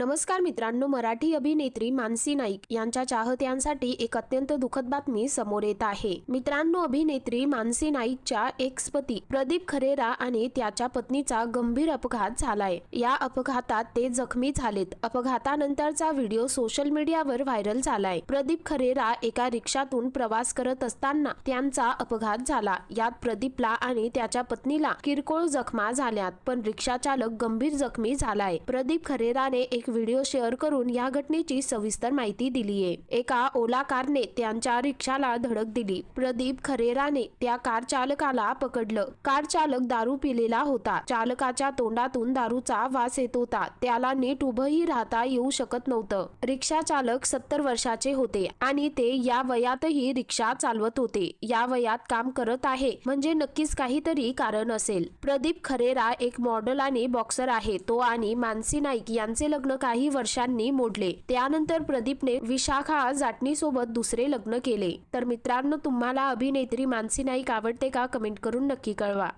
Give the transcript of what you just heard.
नमस्कार मित्रांनो मराठी अभिनेत्री मानसी नाईक यांच्या चाहत्यांसाठी एक अत्यंत दुःखद बातमी समोर येत आहे. मित्रांनो अभिनेत्री मानसी नाईकच्या एक्स पती प्रदीप खरेरा आणि त्याच्या पत्नीचा गंभीर अपघात झालाय. या अपघातात ते जखमी झालेत. अपघातानंतरचा व्हिडिओ सोशल मीडियावर व्हायरल झालाय. प्रदीप खरेरा एका रिक्षातून प्रवास करत असताना त्यांचा अपघात झाला. यात प्रदीपला आणि त्याच्या पत्नीला किरकोळ जखमा झाल्यात पण रिक्षा चालक गंभीर जखमी झालाय. प्रदीप खरेराने एक व्हिडिओ शेअर करून या घटनेची सविस्तर माहिती दिलीये. एका ओला कारने त्यांच्या रिक्षाला धडक दिली. प्रदीप खरेराने त्या कार चालकाला पकडलं. कार चालक दारू पिलेला होता. चालकाच्या तोंडातून दारूचा वास येत होता. त्याला नीट उभंही राहता येऊ शकत नव्हतं. रिक्षा चालक सत्तर वर्षाचे होते आणि ते या वयातही रिक्षा चालवत होते. या वयात काम करत आहे म्हणजे नक्कीच काहीतरी कारण असेल. प्रदीप खरेरा एक मॉडेल आणि बॉक्सर आहे. तो आणि मानसी नाईक यांचे लग्न काही वर्षांनी मोडले. त्यानंतर प्रदीपने विशाखा जाटणी सोबत दुसरे लग्न केले. तर मित्रांनो तुम्हाला अभिनेत्री मानसी नाईक आवडते का? कमेंट करून नक्की कळवा.